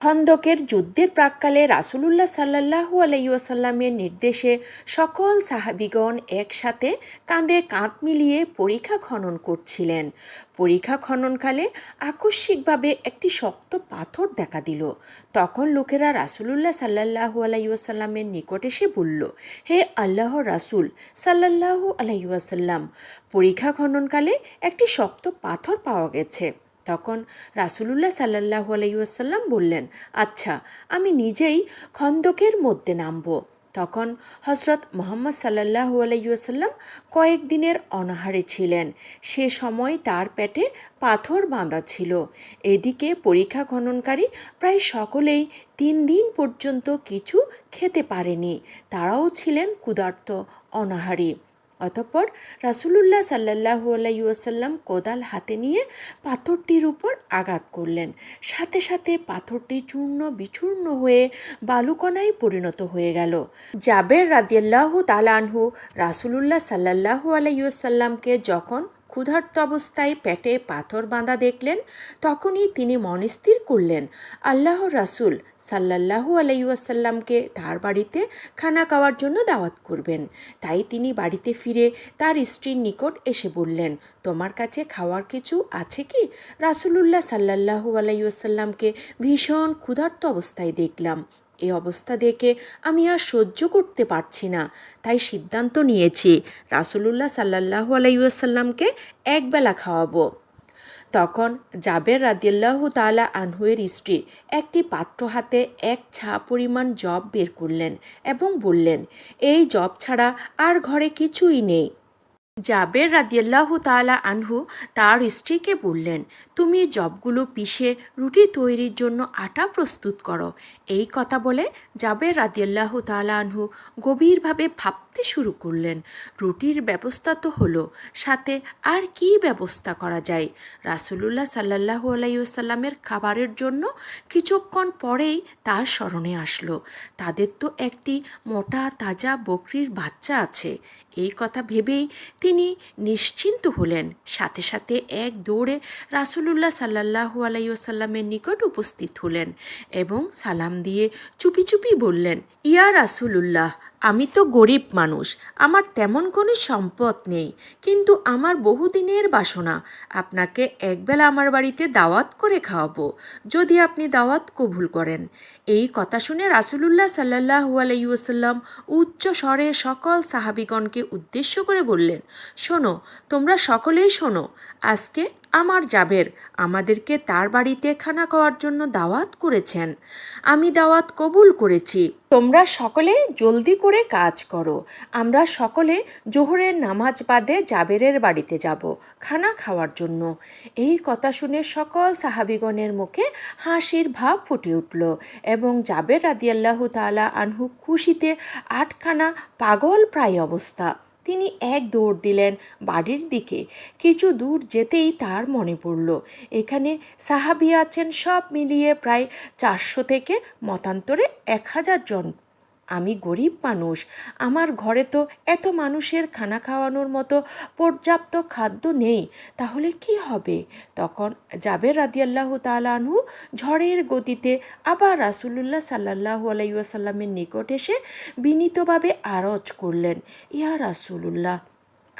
খন্দকের যুদ্ধের প্রাককালে রাসুলুল্লাহ সাল্লাল্লাহু আলাইসাল্লামের নির্দেশে সকল সাহাবিগণ একসাথে কাঁধে কাঁধ মিলিয়ে পরীক্ষা খনন করছিলেন। পরীক্ষা খননকালে আকস্মিকভাবে একটি শক্ত পাথর দেখা দিল। তখন লোকেরা রাসূলুল্লাহ সাল্লাল্লাহু আলাইসাল্লামের নিকট এসে বলল, হে আল্লাহ রাসূল সাল্লাল্লাহু আলাইসাল্লাম পরীক্ষা খননকালে একটি শক্ত পাথর পাওয়া গেছে। তখন রাসুলুল্লাহ সাল্লাহ আলাইসাল্লাম বললেন আচ্ছা আমি নিজেই খন্দকের মধ্যে নামব। তখন হজরত মোহাম্মদ সাল্লাহ আলাইসাল্লাম কয়েকদিনের অনাহারে ছিলেন। সে সময় তার পেটে পাথর বাঁধা ছিল। এদিকে পরীক্ষা খননকারী প্রায় সকলেই তিন দিন পর্যন্ত কিছু খেতে পারেনি। তারাও ছিলেন ক্ষুধার্ত, অনাহারী। অতঃপর রাসুলুল্লাহ সাল্লাহু আলাইসাল্লাম কোদাল হাতে নিয়ে পাথরটির উপর আঘাত করলেন। সাথে সাথে পাথরটি চূর্ণ বিচূর্ণ হয়ে বালুকণায় পরিণত হয়ে গেল। জাবের রাদিয়াল্লাহু তালানহু রাসুলুল্লাহ সাল্লাহু আলাইসাল্লামকে যখন ক্ষুধার্ত অবস্থায় পেটে পাথর বাঁধা দেখলেন, তখনই তিনি মনস্থির করলেন আল্লাহ রাসুল সাল্লাল্লাহু আলাইসাল্লামকে তার বাড়িতে খানা খাওয়ার জন্য দাওয়াত করবেন। তাই তিনি বাড়িতে ফিরে তার স্ত্রীর নিকট এসে বললেন, তোমার কাছে খাওয়ার কিছু আছে কি? রাসুলুল্লাহ সাল্লাল্লাহু আলাইসাল্লামকে ভীষণ ক্ষুধার্ত অবস্থায় দেখলাম। এই অবস্থা দেখে আমি আর সহ্য করতে পারছি না। তাই সিদ্ধান্ত নিয়েছি, রাসুলুল্লাহ সাল্লাহু আলাইসাল্লামকে একবেলা খাওয়াবো। তখন জাবের রাদিয়াল্লাহু তালা আনহুয়ের স্ত্রী একটি পাত্র হাতে এক ছা পরিমাণ জব বের করলেন এবং বললেন, এই জব ছাড়া আর ঘরে কিছুই নেই। জাবের রাদিয়াল্লাহু তালা আনহু তার স্ত্রীকে বললেন, তুমি জবগুলো পিষে রুটি তৈরির জন্য আটা প্রস্তুত করো। এই কথা বলে জাবের রাদিয়াল্লাহু তালা আনহু গভীরভাবে ভাবতে শুরু করলেন। রুটির ব্যবস্থা তো হলো, সাথে আর কি ব্যবস্থা করা যায়? রাসুলুল্লাহ সাল্লাহু আলাইসাল্লামের খাবারের জন্য কিছুক্ষণ পরেই তার স্মরণে আসলো। তাদের তো একটি মোটা, তাজা বকরির বাচ্চা আছে। এই কথা ভেবেই তিনি নিশ্চিন্ত হলেন। সাথে সাথে এক দৌড়ে রাসুলুল্লাহ সাল্লাহ আলাইসাল্লামের নিকট উপস্থিত হলেন এবং সালাম দিয়ে চুপি চুপি বললেন, ইয়া রাসুলুল্লাহ আমি তো গরিব মানুষ, আমার তেমন কোনো সম্পদ নেই, কিন্তু আমার বহুদিনের বাসনা, আপনাকে একবেলা আমার বাড়িতে দাওয়াত করে খাওয়াবো, যদি আপনি দাওয়াত কবুল করেন। এই কথা শুনে রাসুলুল্লাহ সাল্লাহু আলাইসাল্লাম উচ্চ স্বরে সকল সাহাবিগণকে উদ্দেশ্য করে বললেন, শোনো, তোমরা সকলেই শোনো, আজকে আমার জাবের। আমাদেরকে তার বাড়িতে খানা খাওয়ার জন্য দাওয়াত করেছেন। আমি দাওয়াত কবুল করেছি। তোমরা সকলে জলদি করে কাজ করো। আমরা সকলে জোহরের নামাজ বাদে জাবেরের বাড়িতে যাব খানা খাওয়ার জন্য। এই কথা শুনে সকল সাহাবিগণের মুখে হাসির ভাব ফুটে উঠল এবং জাবের রাদিয়াল্লাহু তালা আনহু খুশিতে আটখানা পাগল প্রায় অবস্থা। তিনি এক দৌড় দিলেন বাড়ির দিকে। কিছু দূর যেতেই তার মনে পড়ল। এখানে সাহাবি আছেন সব মিলিয়ে প্রায় চারশো থেকে মতান্তরে এক হাজার জন। আমি গরিব মানুষ। আমার ঘরে তো এত মানুষের খানা খাওয়ানোর মতো পর্যাপ্ত খাদ্য নেই। তাহলে কি হবে? তখন জাবের রাদিয়াল্লাহ তালানহু ঝড়ের গতিতে আবার রাসুলুল্লাহ সাল্লাহ আলাইসাল্লামের নিকট এসে বিনীতভাবে আরজ করলেন, ইয়া রাসুলুল্লাহ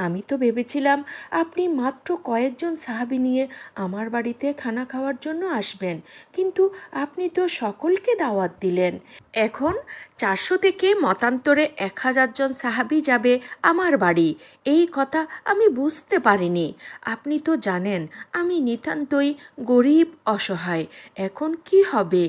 আমি তো ভেবেছিলাম আপনি মাত্র কয়েকজন সাহাবি নিয়ে আমার বাড়িতে খানা খাওয়ার জন্য আসবেন, কিন্তু আপনি তো সকলকে দাওয়াত দিলেন। এখন চারশো থেকে মতান্তরে এক হাজার জন সাহাবি যাবে আমার বাড়ি। এই কথা আমি বুঝতে পারিনি। আপনি তো জানেন, আমি নিতান্তই গরিব, অসহায়। এখন কি হবে?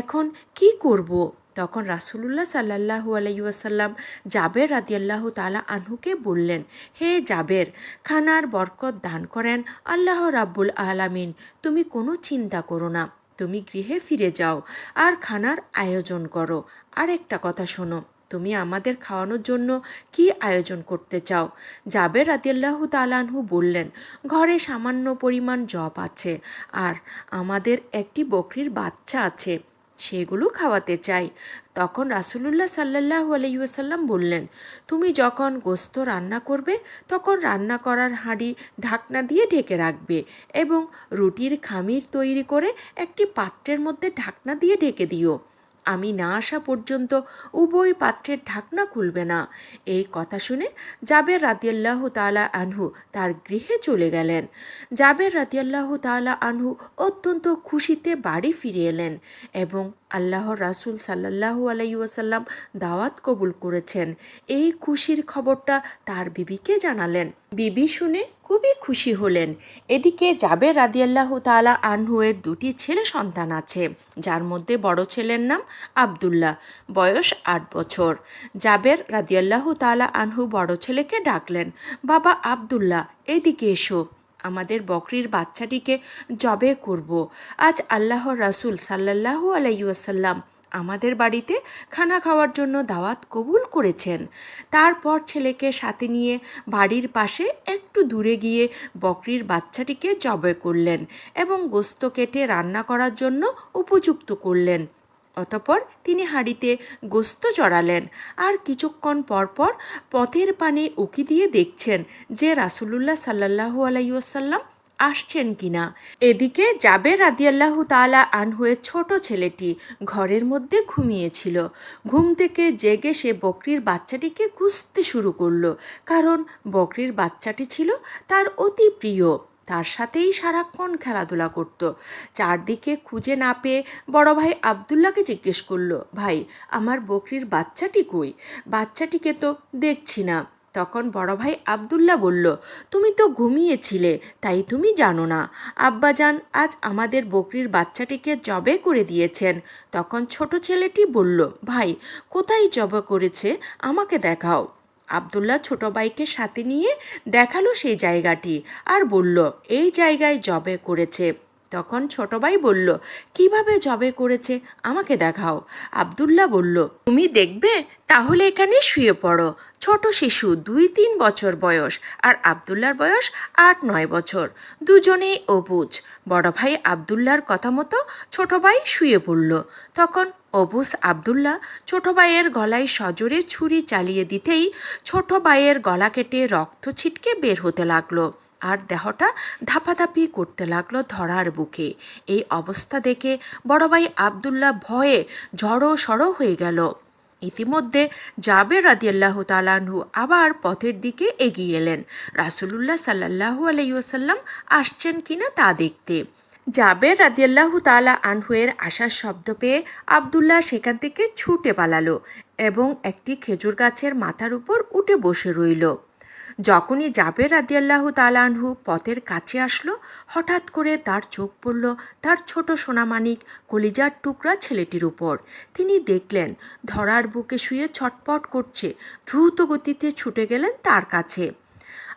এখন কি করব? তখন রাসুলুল্লাহ সাল্লাহু আলাইসাল্লাম জাবের রাদিয়াল্লাহ তালা আনহুকে বললেন, হে জাবের, খানার বরকত দান করেন আল্লাহ রাব্বুল আলামিন। তুমি কোনো চিন্তা করো না, তুমি গৃহে ফিরে যাও আর খানার আয়োজন করো। আর একটা কথা শোনো, তুমি আমাদের খাওয়ানোর জন্য কি আয়োজন করতে চাও? জাবের রাদিয়াল্লাহু তালানহু বললেন, ঘরে সামান্য পরিমাণ জব আছে আর আমাদের একটি বকরির বাচ্চা আছে। সেগুলো খাওয়াতে চাই। তখন রাসুলুল্লাহ সাল্লাহ আলাইসাল্লাম বললেন, তুমি যখন গোস্ত রান্না করবে, তখন রান্না করার হাঁড়ি ঢাকনা দিয়ে ঢেকে রাখবে এবং রুটির খামির তৈরি করে একটি পাত্রের মধ্যে ঢাকনা দিয়ে ঢেকে দিও। আমি না আসা পর্যন্ত উভয় পাত্রের ঢাকনা খুলবে না। এই কথা শুনে জাবের রাতিয়াল্লাহ তালা আনহু তার গৃহে চলে গেলেন। জাবের রাতিয়াল্লাহ তালা আনহু অত্যন্ত খুশিতে বাড়ি ফিরে এলেন এবং আল্লাহর রাসুল সাল্লাহু আলাইসাল্লাম দাওয়াত কবুল করেছেন। এই খুশির খবরটা তার বিবিকে জানালেন। বিবি শুনে খুবই খুশি হলেন। এদিকে জাবের রাদিয়াল্লাহ তালা আনহুয়ের দুটি ছেলে সন্তান আছে, যার মধ্যে বড় ছেলের নাম আবদুল্লাহ, বয়স আট বছর। জাবের রাদিয়াল্লাহ তালা আনহু বড় ছেলেকে ডাকলেন, বাবা আবদুল্লাহ, এদিকে এসো। আমাদের বকরির বাচ্চাটিকে জবে করব। আজ আল্লাহর রাসুল সাল্লাহু আলাইসাল্লাম আমাদের বাড়িতে খানা খাওয়ার জন্য দাওয়াত কবুল করেছেন। তারপর ছেলেকে সাথে নিয়ে বাড়ির পাশে একটু দূরে গিয়ে বকরির বাচ্চাটিকে জবে করলেন এবং গোস্ত কেটে রান্না করার জন্য উপযুক্ত করলেন। অতপর তিনি হাঁড়িতে গোস্ত চড়ালেন আর কিছুক্ষণ পরপর পথের পানে উকি দিয়ে দেখছেন যে রাসুলুল্লাহ সাল্লাহু আলাইসাল্লাম আসছেন কিনা? এদিকে জাবের রাদিয়াল্লাহু তালা আনহুয়ের ছোট ছেলেটি ঘরের মধ্যে ঘুমিয়েছিল। ঘুম থেকে জেগে সে বকরির বাচ্চাটিকে খুঁজতে শুরু করল। কারণ বকরির বাচ্চাটি ছিল তার অতি প্রিয়। তার সাথেই সারাক্ষণ খেলাধুলা করত। চারদিকে খুঁজে না পেয়ে বড় ভাই আবদুল্লাকে জিজ্ঞেস করল, ভাই, আমার বকরির বাচ্চাটি কই? বাচ্চাটিকে তো দেখছি না। তখন বড় ভাই আবদুল্লাহ বলল, তুমি তো ঘুমিয়েছিলে, তাই তুমি জানো না। আব্বাজান আজ আমাদের বকরির বাচ্চাটিকে জবে করে দিয়েছেন। তখন ছোট ছেলেটি বলল, ভাই, কোথায় জবে করেছে? আমাকে দেখাও। আবদুল্লাহ ছোট ভাইকে সাথে নিয়ে দেখাল সেই জায়গাটি আর বলল, এই জায়গায় জবে করেছে। তখন ছোট ভাই বলল, কীভাবে জবে করেছে? আমাকে দেখাও। আবদুল্লাহ বলল, তুমি দেখবে, তাহলে এখানে শুয়ে পড়ো। ছোট শিশু, দুই তিন বছর বয়স আর আবদুল্লার বয়স আট নয় বছর। দুজনেই অবুজ। বড় ভাই আবদুল্লার কথা মতো ছোট ভাই শুয়ে পড়ল। তখন অবুজ আবদুল্লাহ ছোট ভাইয়ের গলায় সজোরে ছুরি চালিয়ে দিতেই ছোট ভাইয়ের গলা কেটে রক্ত ছিটকে বের হতে লাগল। আর দেহটা ধাপাধাপি করতে লাগল ধরার বুকে। এই অবস্থা দেখে বড় ভাই আবদুল্লাহ ভয়ে ঝড়ো সড়ো হয়ে গেল। ইতিমধ্যে জাবের রাদিয়াল্লাহু তালাহু আবার পথের দিকে এগিয়ে এলেন। রাসুলুল্লাহ সাল্লাহু আলাইসাল্লাম আসছেন কিনা তা দেখতে। জাবের রাদিয়াল্লাহু তালা আনহুয়ের আসার শব্দ পেয়ে আবদুল্লাহ সেখান থেকে ছুটে পালালো এবং একটি খেজুর গাছের মাথার উপর উঠে বসে রইল। যখনই জাবের রাদিয়াল্লাহ তালানহু পথের কাছে আসলো, হঠাৎ করে তার চোখ পড়ল তার ছোট সোনামানিক কলিজার টুকরা ছেলেটির উপর। তিনি দেখলেন, ধরার বুকে শুয়ে ছটপট করছে, দ্রুত গতিতে ছুটে গেলেন তার কাছে।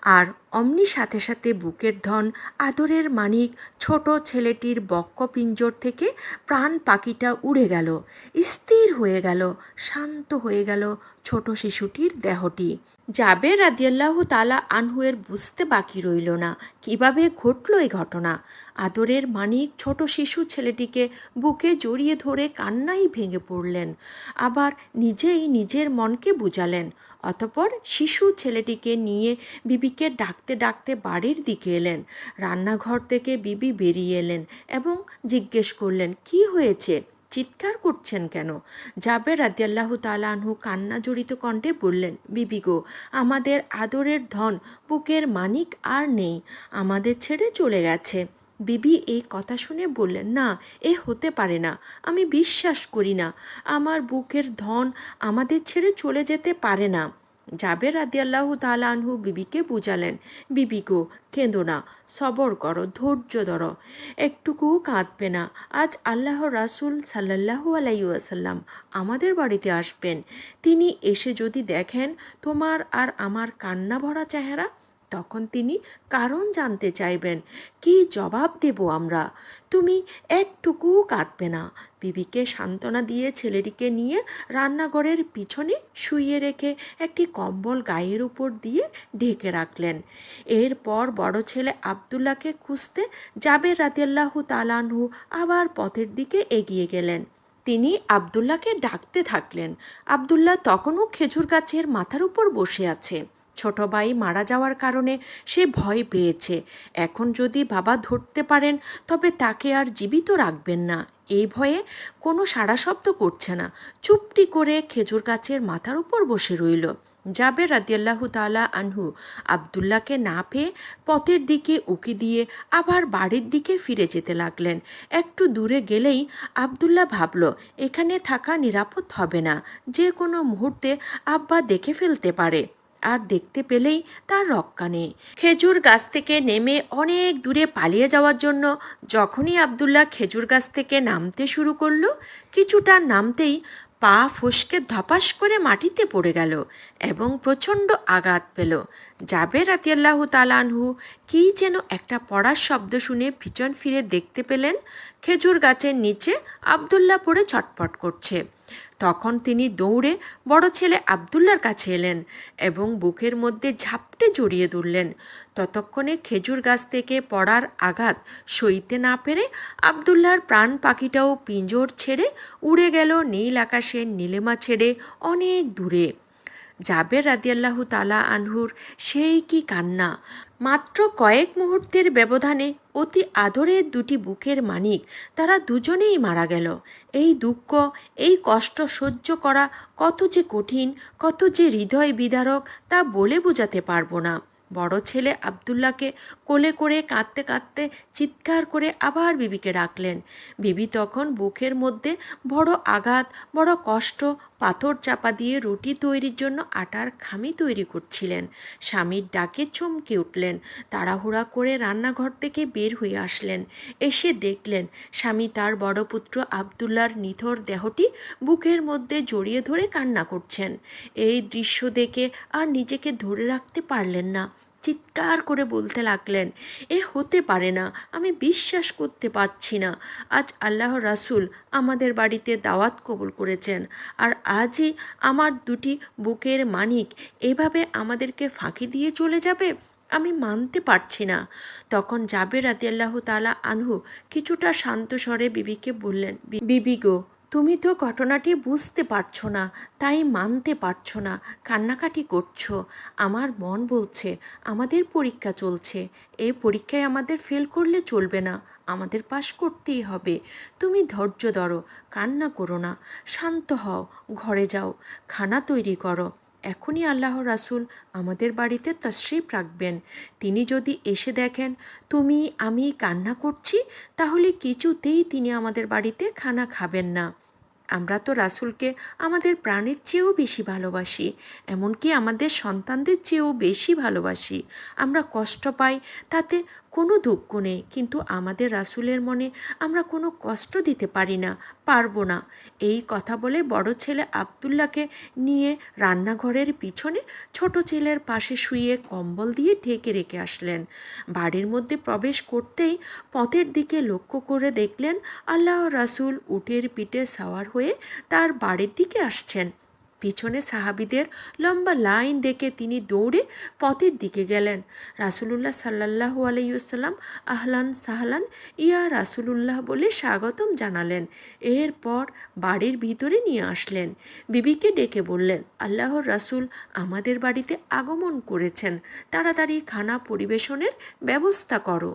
আর অমনি সাথে সাথে বুকের ধন, আদরের মানিক, ছোট ছেলেটির বক্ষ পিঞ্জর থেকে প্রাণ পাখিটা উড়ে গেল, স্থির হয়ে গেল, শান্ত হয়ে গেল ছোট শিশুটির দেহটি। জাবের রাদিয়াল্লাহ তালা আনহুয়ের বুঝতে বাকি রইল না, কীভাবে ঘটল এই ঘটনা? আদরের মানিক, ছোট শিশু ছেলেটিকে বুকে জড়িয়ে ধরে কান্নাই ভেঙে পড়লেন, আবার নিজেই নিজের মনকে বুঝালেন, অতপর শিশু ছেলেটিকে নিয়ে বিবিকে ডাকতে ডাকতে বাড়ির দিকে এলেন। রান্নাঘর থেকে বিবি বেরিয়ে এলেন এবং জিজ্ঞেস করলেন, কি হয়েছে? চিৎকার করছেন কেন? জাবের রাদিয়াল্লাহু তালানহু কান্না জড়িত কণ্ঠে বললেন, বিবি গো, আমাদের আদরের ধন বুকের মানিক আর নেই, আমাদের ছেড়ে চলে গেছে। বিবি এই কথা শুনে বললেন, না, এ হতে পারে না, আমি বিশ্বাস করি না। আমার বুকের ধন আমাদের ছেড়ে চলে যেতে পারে না। জাবের তালা আনহু বিবিকে বুঝালেন, বিবি গো, কেঁদো না, সবর করো, ধৈর্য ধরো, একটুকুও কাঁদবে না। আজ আল্লাহ রাসুল সাল্লাহু আলাইসাল্লাম আমাদের বাড়িতে আসবেন। তিনি এসে যদি দেখেন তোমার আর আমার কান্না ভরা চেহারা তখন তিনি কারণ জানতে চাইবেন, কি জবাব দেব আমরা? তুমি একটুকুও কাঁদবে না। বিবিকে সান্ত্বনা দিয়ে ছেলেটিকে নিয়ে রান্নাঘরের পিছনে শুইয়ে রেখে একটি কম্বল গায়ের উপর দিয়ে ঢেকে রাখলেন। এরপর বড় ছেলে আবদুল্লাহকে খুঁজতে জাবের রাদিয়াল্লাহু তালানহু আবার পথের দিকে এগিয়ে গেলেন। তিনি আবদুল্লাহকে ডাকতে থাকলেন। আবদুল্লাহ তখনও খেজুর গাছের মাথার উপর বসে আছে। ছোট ভাই মারা যাওয়ার কারণে সে ভয় পেয়েছে। এখন যদি বাবা ধরতে পারেন, তবে তাকে আর জীবিত রাখবেন না। এই ভয়ে কোনো সাড়া শব্দ করছে না। চুপটি করে খেজুর গাছের মাথার উপর বসে রইল। জাবের রাদিয়াল্লাহু তাআলা আনহু আবদুল্লাহকে না পেয়ে পথের দিকে উকি দিয়ে আবার বাড়ির দিকে ফিরে যেতে লাগলেন। একটু দূরে গেলেই আবদুল্লাহ ভাবল, এখানে থাকা নিরাপদ হবে না। যে কোনো মুহূর্তে আব্বা দেখে ফেলতে পারে। আর দেখতে পেলেই তার রক্ষা নেই। খেজুর গাছ থেকে নেমে অনেক দূরে পালিয়ে যাওয়ার জন্য যখনই আবদুল্লাহ খেজুর গাছ থেকে নামতে শুরু করল, কিছুটা নামতেই পা ফসকে ধপাস করে মাটিতে পড়ে গেল এবং প্রচণ্ড আঘাত পেল। জাবের রাতিয়াল্লাহু তালানহু কী যেন একটা পড়ার শব্দ শুনে পিছন ফিরে দেখতে পেলেন, খেজুর গাছের নিচে আবদুল্লাহ পড়ে ছটপট করছে। তখন তিনি দৌড়ে বড় ছেলে আবদুল্লার কাছে এলেন এবং বুকের মধ্যে ঝাপটে জড়িয়ে ধরলেন। ততক্ষণে খেজুর গাছ থেকে পড়ার আঘাত সইতে না পেরে আবদুল্লার প্রাণ পাখিটাও পিঞ্জর ছেড়ে উড়ে গেল নীল আকাশের নীলেমা ছেড়ে অনেক দূরে। জাবের রাদিয়াল্লাহু তালা আনহুর সেই কি কান্না? মাত্র কয়েক মুহূর্তের ব্যবধানে অতি আদরের দুটি বুকের মানিক তারা দুজনেই মারা গেল। এই দুঃখ, এই কষ্ট সহ্য করা কত যে কঠিন, কত যে হৃদয় বিদারক তা বলে বোঝাতে পারব না। বড় ছেলে আবদুল্লাহকে কোলে করে কাঁদতে কাঁদতে চিৎকার করে আবার বিবিকে ডাকলেন। বিবি তখন বুকের মধ্যে বড় আঘাত, বড় কষ্ট, পাথর চাপা দিয়ে রুটি তৈরির জন্য আটার খামি তৈরি করছিলেন। স্বামীর ডাকে চমকে উঠলেন। তাড়াহুড়া করে রান্নাঘর থেকে বের হয়ে আসলেন। এসে দেখলেন স্বামী তার বড় পুত্র আবদুল্লার নিথর দেহটি বুকের মধ্যে জড়িয়ে ধরে কান্না করছেন। এই দৃশ্য দেখে আর নিজেকে ধরে রাখতে পারলেন না। চিৎকার করে বলতে লাগলেন, এ হতে পারে না, আমি বিশ্বাস করতে পারছি না। আজ আল্লাহ রাসুল আমাদের বাড়িতে দাওয়াত কবুল করেছেন আর আজই আমার দুটি বুকের মানিক এভাবে আমাদেরকে ফাঁকি দিয়ে চলে যাবে? আমি মানতে পারছি না। তখন জাবের রাদিয়াল্লাহ তালা আনহু কিছুটা শান্ত স্বরে বিবিকে বললেন বিবি গো তুমি তো ঘটনাটি বুঝতে পারছ না, তাই মানতে পারছ না, কান্নাকাটি করছ। আমার মন বলছে, আমাদের পরীক্ষা চলছে। এই পরীক্ষায় আমাদের ফেল করলে চলবে না, আমাদের পাশ করতেই হবে। তুমি ধৈর্য ধরো, কান্না করো না। শান্ত হও, ঘরে যাও, খানা তৈরি করো। এখনই আল্লাহ রাসুল আমাদের বাড়িতে তশরিফ রাখবেন। তিনি যদি এসে দেখেন, তুমি, আমি কান্না করছি, তাহলে কিছুতেই তিনি আমাদের বাড়িতে খানা খাবেন না। আমরা তো রাসুলকে আমাদের প্রাণের চেয়েও বেশি ভালোবাসি, এমনকি আমাদের সন্তানদের চেয়েও বেশি ভালোবাসি। আমরা কষ্ট পাই, তাতে কোনো দুঃখ নেই, কিন্তু আমাদের রাসুলের মনে আমরা কোনো কষ্ট দিতে পারি না, পারব না। এই কথা বলে বড় ছেলে আবদুল্লাকে নিয়ে রান্নাঘরের পিছনে ছোট ছেলের পাশে শুয়ে কম্বল দিয়ে ঢেকে রেখে আসলেন। বাড়ির মধ্যে প্রবেশ করতেই পথের দিকে লক্ষ্য করে দেখলেন আল্লাহ রাসুল উটের পিঠে সাওয়ার হয়ে তার বাড়ির দিকে আসছেন। পিছনে সাহাবিদের লম্বা লাইন দেখে তিনি দৌড়ে পথের দিকে গেলেন। রাসুলুল্লাহ সাল্লাহু আলাইসাল্লাম আহলান সাহলান ইয়া রাসুলুল্লাহ বলে স্বাগতম জানালেন। এরপর বাড়ির ভিতরে নিয়ে আসলেন। বিবিকে ডেকে বললেন, আল্লাহর রাসুল আমাদের বাড়িতে আগমন করেছেন। তাড়াতাড়ি খানা পরিবেশনের ব্যবস্থা করো।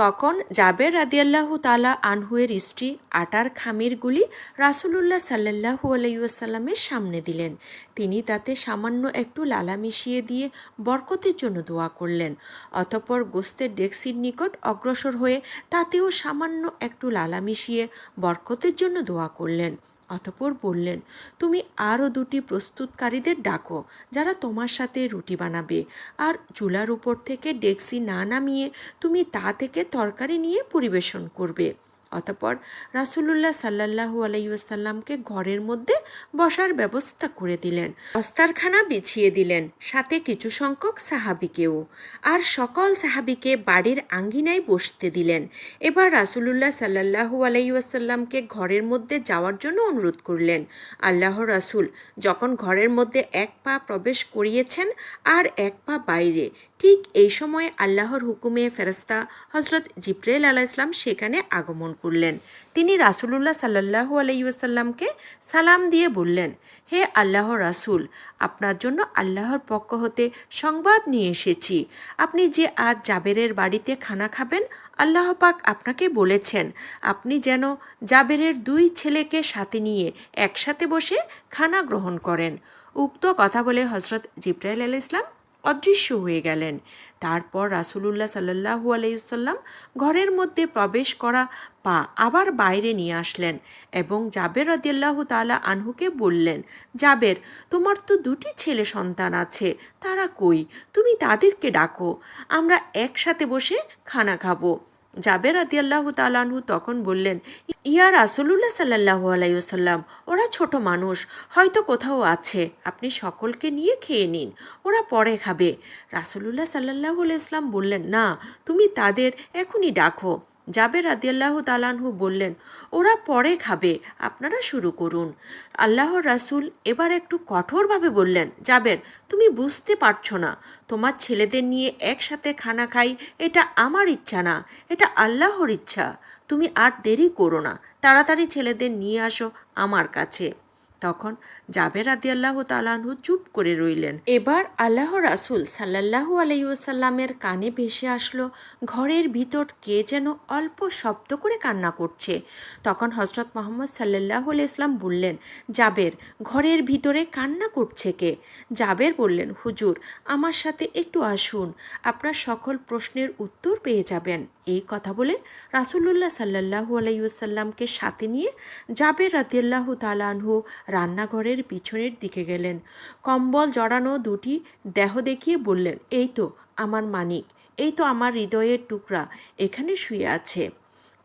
তখন জাবের রাদিয়াল্লাহু তালা আনহুয়ের স্ত্রী আটার খামিরগুলি রাসুলুল্লাহ সাল্লাহু আলাইসাল্লামের সামনে দিলেন। তিনি তাতে সামান্য একটু লালা মিশিয়ে দিয়ে বরকতের জন্য দোয়া করলেন। অতপর গোস্তের ডেক্সির নিকট অগ্রসর হয়ে তাতেও সামান্য একটু লালা মিশিয়ে বরকতের জন্য দোয়া করলেন। অতপর বললেন, তুমি আরও দুটি প্রস্তুতকারীদের ডাকো, যারা তোমার সাথে রুটি বানাবে। আর চুলার উপর থেকে ডেক্সি না নামিয়ে তুমি তা থেকে তরকারি নিয়ে পরিবেশন করবে। অতপর রাসুলুল্লাহ সাল্লাহু আলাইসাল্লামকে ঘরের মধ্যে বসার ব্যবস্থা করে দিলেন। অস্তারখানা বিছিয়ে দিলেন, সাথে কিছু সংখ্যক সাহাবিকেও। আর সকল সাহাবিকে বাড়ির আঙ্গিনায় বসতে দিলেন। এবার রাসুলুল্লাহ সাল্লাহু আলাইসাল্লামকে ঘরের মধ্যে যাওয়ার জন্য অনুরোধ করলেন। আল্লাহ রাসুল যখন ঘরের মধ্যে এক পা প্রবেশ করিয়েছেন আর এক পা বাইরে ঠিক এই সময় আল্লাহর হুকুমে ফেরস্তা হজরত জিব্রাইল আলাহ ইসলাম সেখানে আগমন করলেন। তিনি রাসুলুল্লাহ সাল্লাহু আলাইসাল্লামকে সালাম দিয়ে বললেন, হে আল্লাহ রাসুল, আপনার জন্য আল্লাহর পক্ষ হতে সংবাদ নিয়ে এসেছি। আপনি যে আজ জাবেরের বাড়িতে খানা খাবেন, আল্লাহ পাক আপনাকে বলেছেন, আপনি যেন জাবেরের দুই ছেলেকে সাথে নিয়ে একসাথে বসে খানা গ্রহণ করেন। উক্ত কথা বলে হজরত জিব্রাইল আল ইসলাম অদৃশ্য হয়ে গেলেন। তারপর রাসুলুল্লাহ সাল্লাহু আলাইসাল্লাম ঘরের মধ্যে প্রবেশ করা পা আবার বাইরে নিয়ে আসলেন এবং জাবের রদিয়াল্লাহ তালা আনহুকে বললেন, জাবের, তোমার তো দুটি ছেলে সন্তান আছে, তারা কই? তুমি তাদেরকে ডাকো, আমরা একসাথে বসে খানা খাব। জাবের আল্লাহ তালানহু তখন বললেন, ইয়া রাসুলুল্লাহ সাল্লাহ আলাইসাল্লাম ওরা ছোট মানুষ, হয়তো কোথাও আছে, আপনি সকলকে নিয়ে খেয়ে নিন, ওরা পরে খাবে। রাসুল্লাহ সাল্লাহ ইসলাম বললেন, না, তুমি তাদের এখনই ডাকো। জাবের আদিয়াল্লাহ তালানহু বললেন, ওরা পরে খাবে, আপনারা শুরু করুন। আল্লাহ রাসুল এবার একটু কঠোরভাবে বললেন, জাবের, তুমি বুঝতে পারছ না। তোমার ছেলেদের নিয়ে একসাথে খানা খাই, এটা আমার ইচ্ছা না, এটা আল্লাহর ইচ্ছা। তুমি আর দেরি করো না। তাড়াতাড়ি ছেলেদের নিয়ে আসো আমার কাছে। তখন জাবের আদি আল্লাহ তালাহু চুপ করে রইলেন। এবার আল্লাহ রাসুল সাল্লাহু আলাইসাল্লামের কানে ভেসে আসলো, ঘরের ভিতর কে যেন অল্প শব্দ করে কান্না করছে। তখন হজরত মোহাম্মদ সাল্লাহ ইসলাম বললেন, জাবের, ঘরের ভিতরে কান্না করছে কে? জাবের বললেন, হুজুর, আমার সাথে একটু আসুন, আপনার সকল প্রশ্নের উত্তর পেয়ে যাবেন। এই কথা বলে রাসুল্লাহ সাল্লাহু আলাইসাল্লামকে সাথে নিয়ে জাবের রাদিয়াল্লাহ তালানহু রান্নাঘরের পিছনের দিকে গেলেন। কম্বল জড়ানো দুটি দেহ দেখিয়ে বললেন, এই তো আমার মানিক, এই তো আমার হৃদয়ের টুকরা, এখানে শুয়ে আছে।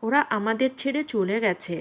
ওরা আমাদের ছেড়ে চলে গেছে,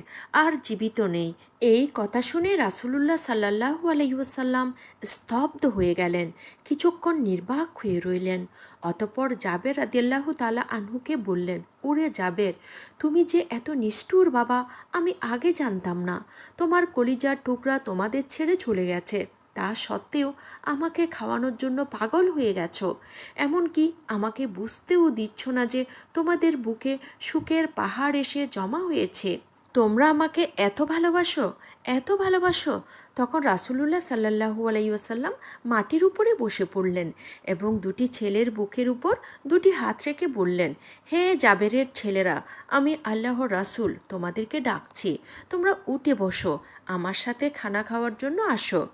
আর জীবিত নেই। এই কথা শুনে রাসুলুল্লাহ সাল্লাহু আলহিউসাল্লাম স্তব্ধ হয়ে গেলেন, কিছুক্ষণ নির্বাক হয়ে রইলেন। অতপর জাবের আদিল্লাহ তালা আনহুকে বললেন উড়ে জাবের, তুমি যে এত নিষ্ঠুর বাবা, আমি আগে জানতাম না। তোমার কলিজার টুকরা তোমাদের ছেড়ে চলে গেছে। তা সত্ত্বেও আমাকে খাওয়ানোর জন্য পাগল হয়ে গেছো। এমনকি আমাকে বুঝতেও দিচ্ছ না যে তোমাদের বুকে সুখের পাহাড় এসে জমা হয়েছে। তোমরা আমাকে এত ভালোবাসো? এত ভালোবাসো? তখন রাসুলুল্লাহ সাল্লাহু আলাইসাল্লাম মাটির উপরে বসে পড়লেন এবং দুটি ছেলের বুকের উপর দুটি হাত রেখে বললেন, হে জাবেরের ছেলেরা, আমি আল্লাহর রাসুল, তোমাদেরকে ডাকছি। তোমরা উঠে বসো, আমার সাথে খানা খাওয়ার জন্য আসো।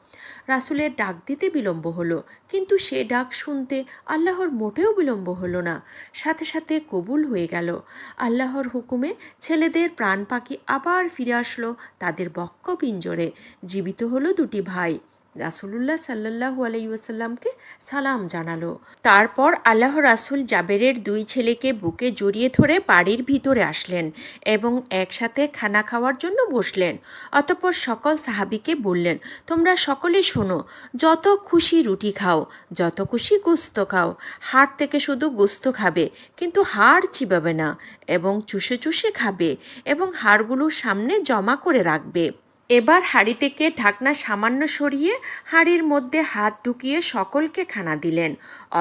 রাসুলের ডাক দিতে বিলম্ব হলো, কিন্তু সে ডাক শুনতে আল্লাহর মোটেও বিলম্ব হলো না। সাথে সাথে কবুল হয়ে গেল। আল্লাহর হুকুমে ছেলেদের প্রাণ পাখি আবার ফিরে আসলো, তাদের বক্ষ পিঞ্জরে জীবিত হলো দুটি ভাই। রাসুলুল্লাহ সাল্লাহু আলাইসাল্লামকে সালাম জানালো। তারপর আল্লাহ রাসুল জাবেরের দুই ছেলেকে বুকে জড়িয়ে ধরে বাড়ির ভিতরে আসলেন এবং একসাথে খানা খাওয়ার জন্য বসলেন। অতপর সকল সাহাবিকে বললেন, তোমরা সকলে শোনো, যত খুশি রুটি খাও, যত খুশি গুস্ত খাও, হাড় থেকে শুধু গুস্ত খাবে, কিন্তু হাড় চিবাবে না এবং চুষে চুষে খাবে এবং হাড়গুলো সামনে জমা করে রাখবে। এবার হাঁড়ি থেকে ঢাকনা সামান্য সরিয়ে হাঁড়ির মধ্যে হাত ঢুকিয়ে সকলকে খানা দিলেন।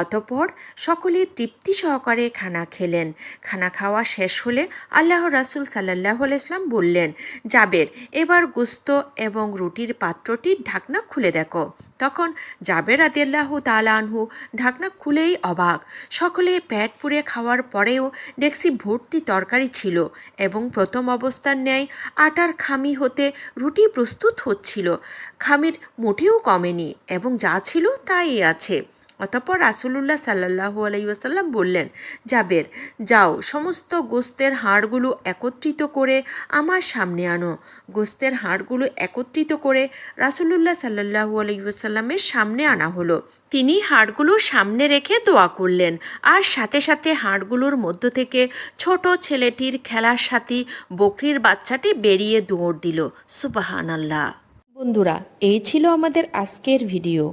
অতপর সকলে তৃপ্তি সহকারে খানা খেলেন। খানা খাওয়া শেষ হলে আল্লাহ রাসুল সাল্লাহ ইসলাম বললেন যাবের এবার গুস্ত এবং রুটির পাত্রটির ঢাকনা খুলে দেখো। তখন জাবের আদিয়াল্লাহু তালানহু ঢাকনা খুলেই অবাক। সকলে প্যাট পুড়ে খাওয়ার পরেও ডেক্সি ভর্তি তরকারি ছিল এবং প্রথম অবস্থার ন্যায় আটার খামি হতে রুটি প্রস্তুত হচ্ছিল। খামির মোটেও কমেনি এবং যা ছিল তাই আছে। অতপর রাসুলুল্লাহ সাল্লাহু আলাইসাল্লাম বললেন, জাবের, যাও, সমস্ত গোস্তের হাড়গুলো একত্রিত করে আমার সামনে আনো। গোস্তের হাড়গুলো একত্রিত করে রাসুলুল্লাহ সাল্লাহু আলাইসাল্লামের সামনে আনা হলো। তিনি হাড়গুলো সামনে রেখে দোয়া করলেন। আর সাথে সাথে হাড়গুলোর মধ্য থেকে ছোট ছেলেটির খেলার সাথী বকরির বাচ্চাটি বেরিয়ে দৌড় দিল। সুবাহান আল্লাহ বন্ধুরা, এই ছিল আমাদের আজকের ভিডিও।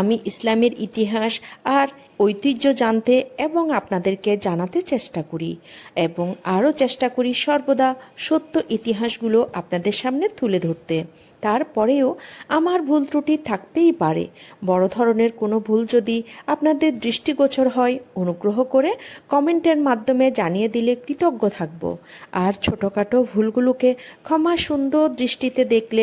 আমি ইসলামের ইতিহাস আর ঐতিহ্য জানতে এবং আপনাদেরকে জানাতে চেষ্টা করি এবং আরও চেষ্টা করি সর্বদা সত্য ইতিহাসগুলো আপনাদের সামনে তুলে ধরতে। তারপরেও আমার ভুল ত্রুটি থাকতেই পারে। বড় ধরনের কোনো ভুল যদি আপনাদের দৃষ্টিগোচর হয়, অনুগ্রহ করে কমেন্টের মাধ্যমে জানিয়ে দিলে কৃতজ্ঞ থাকব। আর ছোটোখাটো ভুলগুলোকে ক্ষমা সুন্দর দৃষ্টিতে দেখলে